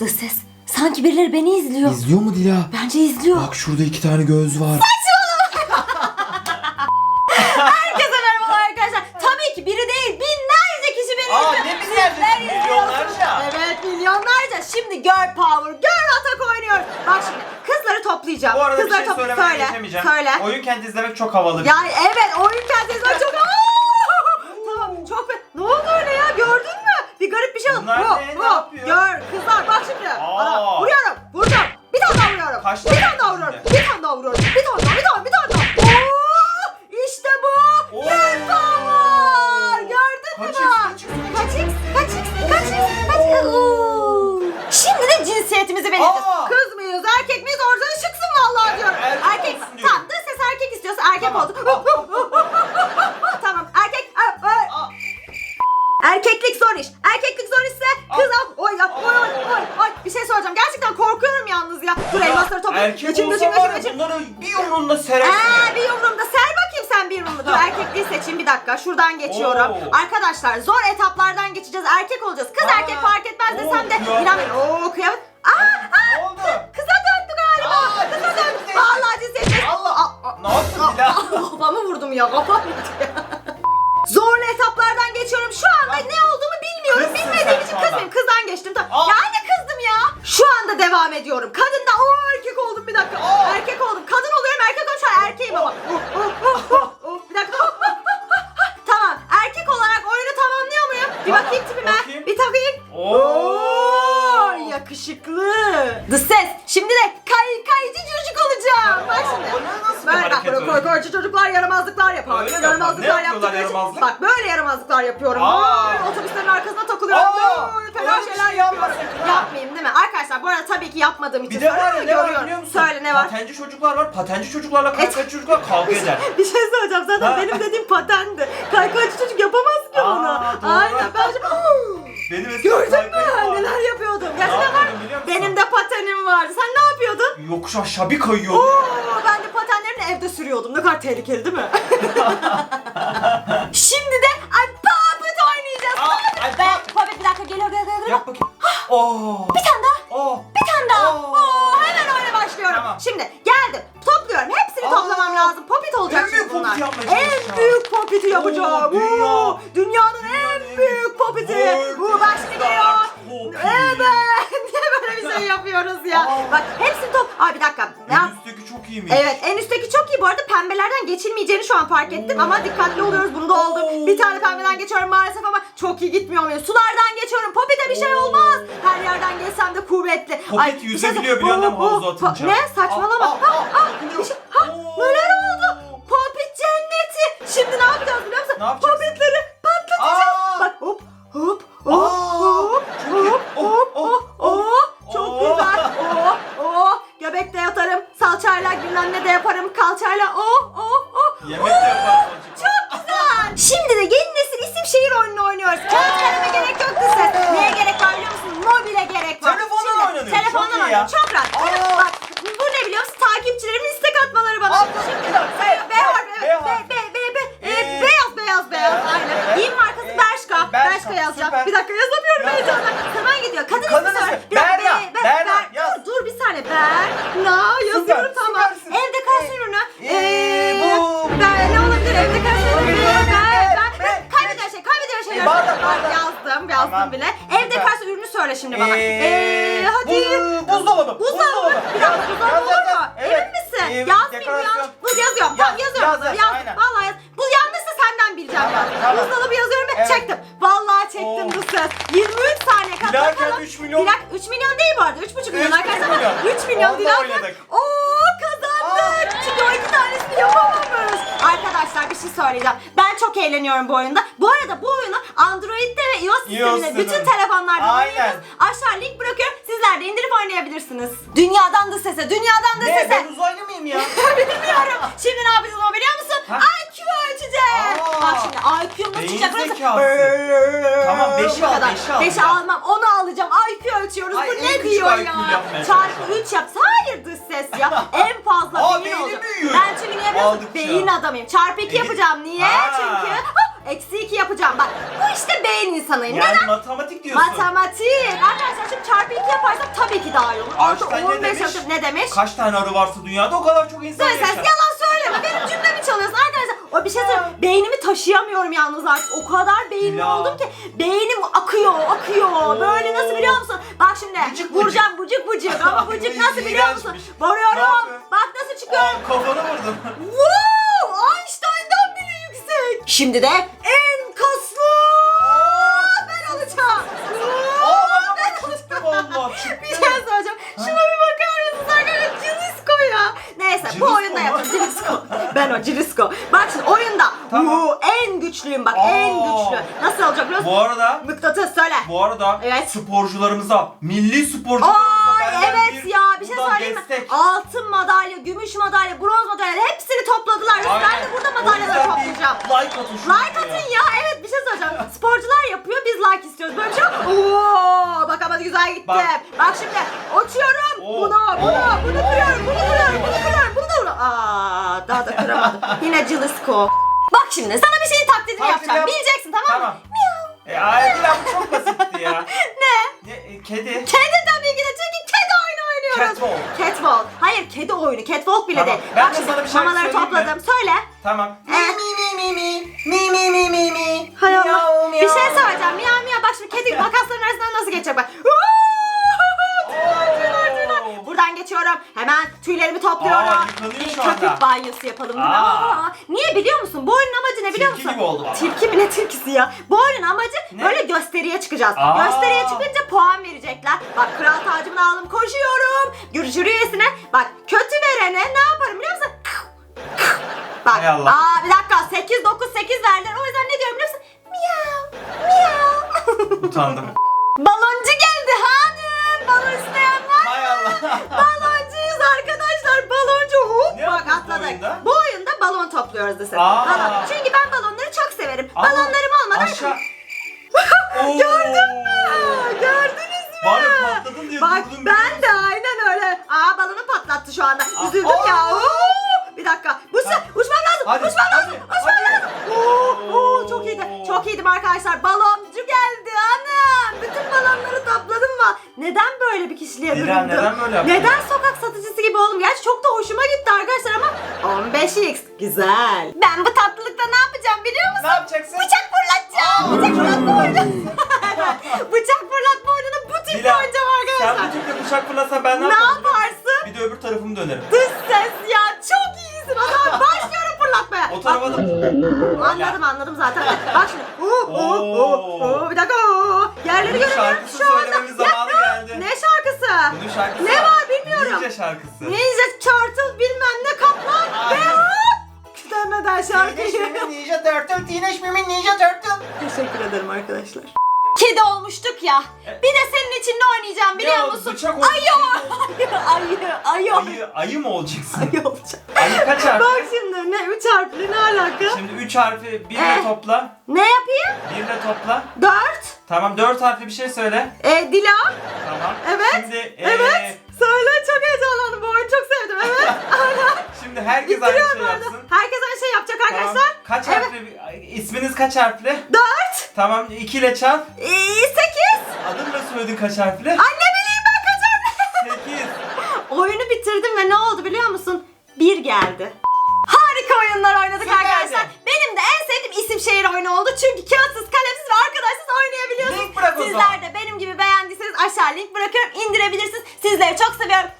Dış ses. Sanki birileri beni izliyor. İzliyor mu Dila? Bence izliyor. Bak şurada iki tane göz var. Herkese merhabalar arkadaşlar. Tabii ki biri değil binlerce kişi beni Aa, izliyor. ne binlerce? Sizler Milyonlarca. Evet milyonlarca. Şimdi girl power, girl atak oynuyoruz. Bak şimdi kızları toplayacağım. Bu arada Kızları bir şey topla- söylemeden söyle, geçemeyeceğim. Söyle. Oyun kendi izlemek çok havalı bir Yani evet oyun kendisi çok Oldu. Bunlar Bu, ne? Ne yapıyor? Gör kızlar bak şimdi. Aa. Ana, vuruyorum vuracağım. Bir tane daha vuruyorum. Kaç bir tane daha vuruyorum. Bir tane daha vuruyorum. Bir tane daha bir tane bir tane daha. Oo, işte bu. Oo. Girl power. Gördün mü? Kaç bak? X, Kaç X? Kaç X? Kaç X? Kaç X? Oo. Şimdi de cinsiyetimizi belirleyeceğiz. Aa. Kız mıyız, erkek miyiz? Orada çıksın vallahi diyorum. Erkek Erkek. olsun diyorum. Tamam, dış ses erkek istiyorsa erkek Tamam. oldu. tamam, Erkek olsa geçin var ya geçin. bunları bir yumruğunda serersin. Ee, bir yumruğumda ser bakayım sen bir yumruğumda. Dur erkekliği seçeyim bir dakika. Şuradan geçiyorum. Oo. Arkadaşlar zor etaplardan geçeceğiz. Erkek olacağız. Kız Aa. erkek fark etmez desem de. Kıyafet. İnanmayın. Oo kıyafet. Aa, aa. Ne oldu? Kıza döndü galiba. Aa, Kıza cinsiyet döndü. değişti. Vallahi cinsiyet değişti. Allah. Aa, aa. Ne yaptın Dila? Kafamı vurdum ya kafam ya. Zorlu etaplardan geçiyorum. Şu anda ne olduğumu bilmiyorum. Kızsın Bilmediğim sen için şu anda. Kızdan geçtim. Tamam. Aa. Ya ne kızdım ya? Şu anda devam ediyorum. Kadında o oldum bir dakika. Aa. Erkek oldum. Kadın oluyorum erkek. Şu an erkeğim ama. Oh, oh, oh. Bir dakika. Tamam. Erkek olarak oyunu tamamlıyor muyum? Bir bakayım tipime. bakayım. Bir takayım. Oo. Yakışıklı. The ses. Şimdi de kay kayıcı çocuk olacağım. Bak şimdi. Böyle bak böyle öyle? korkunç çocuklar yaramazlıklar yapar. Öyle mi yaramazlıklar yapar? Ne yapıyorlar yaptıkları için- yaramazlık? Bak böyle yaramazlıklar yapıyorum. Aa. Böyle otobüslerin arkasına takılıyorum. Böyle fena şeyler şey yapıyorum. yapma sakın ha. Yapmayayım değil mi? Arkadaşlar bu arada tabii ki yapmadığım için Bir de var ya ne var biliyor musun? Söyle ne var? Patenci çocuklar var. Patenci çocuklarla kaykaycı çocuklar kavga eder. Bir şey söyleyeceğim zaten Ha. benim dediğim patendi. Kaykaycı çocuk yapamaz ki Aa, onu. doğru. Aynen ben Benim eski Gördün mü? kaykayım. Neler yapıyordum. Gerçekten var. biliyor musun? Benim de patenim vardı. Sen ne yapıyordun? Yokuş aşağı bir kayıyordum. Oo, ben de patenlerini evde sürüyordum. Ne kadar tehlikeli değil mi? Şimdi de ay puppet oynayacağız. Aa, Puppet. ay, Ben puppet bir dakika geliyor geliyor geliyor. Yap bakayım. Oo. Şimdi geldim. Topluyorum. Hepsini Aa. toplamam lazım. Popit olacak En büyük şimdi bunlar. popiti yapmaya En çalışacağım. büyük popiti yapacağım. Oo, dünya. Oo, Dünyanın en büyük popiti. Bu bak şimdi geliyor. Evet. Niye böyle bir şey yapıyoruz ya? Aa. Bak hepsini top... Aa bir dakika. Çok iyiymiş. Evet en üstteki çok iyi bu arada pembelerden geçilmeyeceğini şu an fark ettim ama dikkatli oluyoruz bunda oldu. Oo. Bir tane pembeden geçiyorum maalesef ama çok iyi gitmiyor muyum? Sulardan geçiyorum Poppy'de bir şey olmaz. Her yerden geçsem de kuvvetli. Poppy bir yüzebiliyor şey- Oo, oo, havuza atınca? Ne saçmalama. Aa, Ha, aa, ha, aa, bir şey- ha, neler oldu? Oyununu oynuyoruz. Kağıt kaleme gerek yok size. Neye gerek var biliyor musun? Mobile gerek var. Telefondan Şimdi, oynanıyor. Telefondan Çok iyi oynanıyor. Çok rahat. Aa. Bak bu ne biliyor musun? Takipçilerimin istek atmaları bana. Aa, Şimdi bir dakika. B, B harfi. B Evet. B, harfi. B, B, B. E, Ee, beyaz, beyaz, beyaz. evet, Aynen. evet. Giyim markası Ee, Bershka. Bershka, Bershka yazacağım. süper. Bir dakika yazamıyorum Ya. Tamam. bile. Ev Süper. dekorasyon ürünü söyle şimdi bana. Ee, Ee, hadi. buz- buzdolabı, Buzdolabı. buzdolabı. Bir dakika buzdolabı Yaz, olur yaz, mu? yaz. Evet. Emin misin? Ee, Yazmayayım bu dekorasyon. yaz. Buz yazıyorum. Yaz, Tamam yazıyorum. yaz, yaz, Yazdım. aynen. Vallahi yaz. Bu yanlışsa senden bileceğim Tamam, ya. tamam. Buzdolabı yazıyorum ve Evet. çektim. Vallahi çektim Oo. bu ses. 23 saniye kadar. Dilerken bakalım. üç milyon- dakika 3 milyon değil bu arada. 3,5 milyon Üç arkadaşlar. milyon. 3 milyon Onunla dilerken. oynadık. Oo kazandık. Çünkü o iki tanesini yapamamış. Arkadaşlar bir şey söyleyeceğim. Ben çok eğleniyorum bu oyunda. Bu arada bu oyunu Android'de ve iOS sisteminde sistemi. bütün telefonlarda Aynen. Aşağı link bırakıyorum. Sizler de indirip oynayabilirsiniz. Dünyadan da sese, dünyadan da Ne sese. ben uzaylı mıyım ya? Bilmiyorum. Şimdi ne yapacağız ama biliyor musun? Ha? IQ ölçeceğiz. Aa. Bak şimdi IQ'm nasıl Beyin çıkacak? Nasıl? zekası. Tamam, beşi Bu al, kadar. beşi al. Beşi almam. Onu alacağım. IQ ölçüyoruz. Ay, Bu en ne küçük diyor IQ ya? yapmaya Çarpı çalışacağım. 3 yapsa. Hayır dış ses ya. en fazla Aa, beyin olacak. büyüyor. Ben çünkü niye biliyor musun? Aldıkça. Beyin adamıyım. Çarpı 2 Beyin- yapacağım. Niye? Ha. Çünkü... Eksi 2 yapacağım. Bak bu işte beyin insanıyım. Yani Neden? matematik diyorsun. Matematik. Arkadaşlar şimdi çarpı 2 yaparsam tabii ki daha iyi olur. Artı Einstein ne 15 demiş? yapacağım. Ne demiş? Kaç tane arı varsa dünyada o kadar çok insan Söyle sen yaşar. yalan söyleme. Benim cümlemi çalıyorsun arkadaşlar. O bir şey söyleyeyim. Beynimi taşıyamıyorum yalnız artık. O kadar beynli Ya. oldum ki beynim akıyor, akıyor. Böyle nasıl biliyor musun? Bak şimdi Bıcık vuracağım bucuk bucuk. Ama bucuk nasıl biliyor musun? İğrençmiş. Ne Vuruyorum. yapıyor? Bak nasıl çıkıyorum. Aa, kafanı vurdum. Wow! Einstein'dan bile yüksek. Şimdi de ben o Cilisko. Bak şimdi oyunda Tamam. bu en güçlüyüm bak en güçlü. Nasıl olacak biliyor musun? Bu arada Mıknatıs söyle. bu arada Evet. sporcularımıza, milli sporcularımıza Ay benden evet ya bir şey buradan söyleyeyim mi? destek. Altın madalya, gümüş madalya, bronz madalya hepsini topladılar. Ben Aynen. de burada O madalyaları yüzden bir toplayacağım. Like atın şu Like atın ya. Evet bir şey söyleyeceğim. Sporcular yapıyor biz like istiyoruz. Böyle bir şey yok. Oo, bak ama güzel gitti. Bak, Bak. şimdi uçuyorum. Oo, Bunu, bunu, oo. Bunu kırıyorum. Bunu kırıyorum. Kıramadım. Yine Cilisko. Bak şimdi sana bir şeyin taklidini Taklidi yapacağım. yap. Bileceksin tamam mı? Tamam. Miau. E, ay Dilan bu çok basitti ya. Ne? Ne, e, kedi. Kedi tabii ki de çünkü kedi oyunu oynuyoruz. Catwalk. Catwalk. Hayır kedi oyunu. Catwalk bile Tamam. değil. Ben Bak de sana bir şarkı mamaları söyleyeyim mi? topladım. Söyle. Tamam. Mi mi mi mi mi mi mi mi mi Hay Allah. Miau, Bir şey söyleyeceğim. Miyav miyav bak şimdi kedi makasların arasından nasıl geçecek bak. Geçiyorum. Hemen tüylerimi topluyorum. Aa, yıkanıyor şu anda. köpük banyosu yapalım. Aa. Aa, Niye biliyor musun? Bu oyunun amacı ne biliyor Tilki musun? gibi oldu valla. Tilki mi ne tilkisi ya? Bu oyunun amacı Ne? böyle gösteriye çıkacağız. Aa. Gösteriye çıkınca puan verecekler. Bak kral tacımı aldım koşuyorum. Jüri üyesine bak kötü verene ne yaparım biliyor musun? Bak. Hay Allah. Aa bir dakika 8 9 8 verdiler. O yüzden ne diyorum biliyor musun? Miyav. Miyav. Utandım. Baloncu topluyoruz desek. Aa. Balon. Çünkü ben balonları çok severim. Ama Balonlarım olmadan Aşağı. Oo. Gördün mü? Gördünüz mü? Ya patladın diye Bak durdum. ben de aynen öyle. Aa balonu patlattı şu anda. Üzüldüm Aa. ya. Oo! Bir dakika. Bu Hadi. uçmam lazım. Hadi, uçmam hadi, lazım. Uçmam hadi. lazım. Oo, oo, çok iyiydi. Çok iyiydim arkadaşlar. Baloncu geldi anam. Bütün balonları topladım mı? Neden böyle bir kişiliğe büründüm? neden böyle yaptın? Neden sokak satıcısı gibi oldum? Gerçi çok da hoşuma gitti arkadaşlar ama 15x güzel. Ben bu tatlılıkta ne yapacağım biliyor musun? Ne yapacaksın? Bıçak fırlatacağım. Bıçak fırlatma oyunu. Bıçak fırlatma oyununu bu tipte Dilan, oynayacağım Sen arkadaşlar. bu tüple bıçak fırlatsan ben ne, Ne yaparım? yaparsın? Bir de öbür tarafımı dönerim. Dış ses ya çok iyisin. O zaman başlıyorum fırlatmaya. O tarafa da... Anladım anladım zaten. Bak şimdi. Oo, oo, oo, oo, bir dakika. Oo. Yerleri Bunun göremiyorum şu anda. zamanı Ya, geldi. Ne şarkısı? Bunun şarkısı Ne var bilmiyorum. Ninja şarkısı. Ninja Turtle bilmem ne kaplan Ay. Ve hop. Demeden şarkıyı. Ninja Turtle, Teenage Mutant Ninja Turtle. Teşekkür ederim arkadaşlar. Kedi olmuştuk ya. Bir de senin için ne oynayacağım biliyor Ya, musun? bıçak Ayı. Ayı. Ayı. Ayı. Ayı, ayı mı olacaksın? Ayı olacağım. Ayı kaç harfli? Bak şimdi ne üç harfli ne alaka? Şimdi 3 harfi 1 Eh. ile topla. Ne yapayım? 1 ile topla. Dört. Tamam 4 harfli bir şey söyle. E, Dila. Tamam. Evet. Şimdi e, Evet. Söyle çok heyecanlandım. Bu oyunu çok sevdim. Evet. Aynen. Şimdi herkes aynı Bitiriyorum şey arada. yapsın. Herkes aynı şey yapacak arkadaşlar. Kaç Evet. harfli? İsminiz kaç harfli? Dört. Tamam 2 ile çarp. Ee, sekiz. Adını da söyledin kaç harfli? Ay ne bileyim ben kaç harfli. 8. Oyunu bitirdim ve ne oldu biliyor musun? Bir geldi. Harika oyunlar oynadık Süperdi. arkadaşlar. Benim de en sevdiğim isim şehir oyunu oldu. Çünkü kağıtsız, kalemsiz ve arkadaşsız oynayabiliyorsunuz. Link bırak o Sizler zaman. de benim gibi beğendiyseniz aşağı link bırakıyorum. indirebilirsiniz. Sizleri çok seviyorum.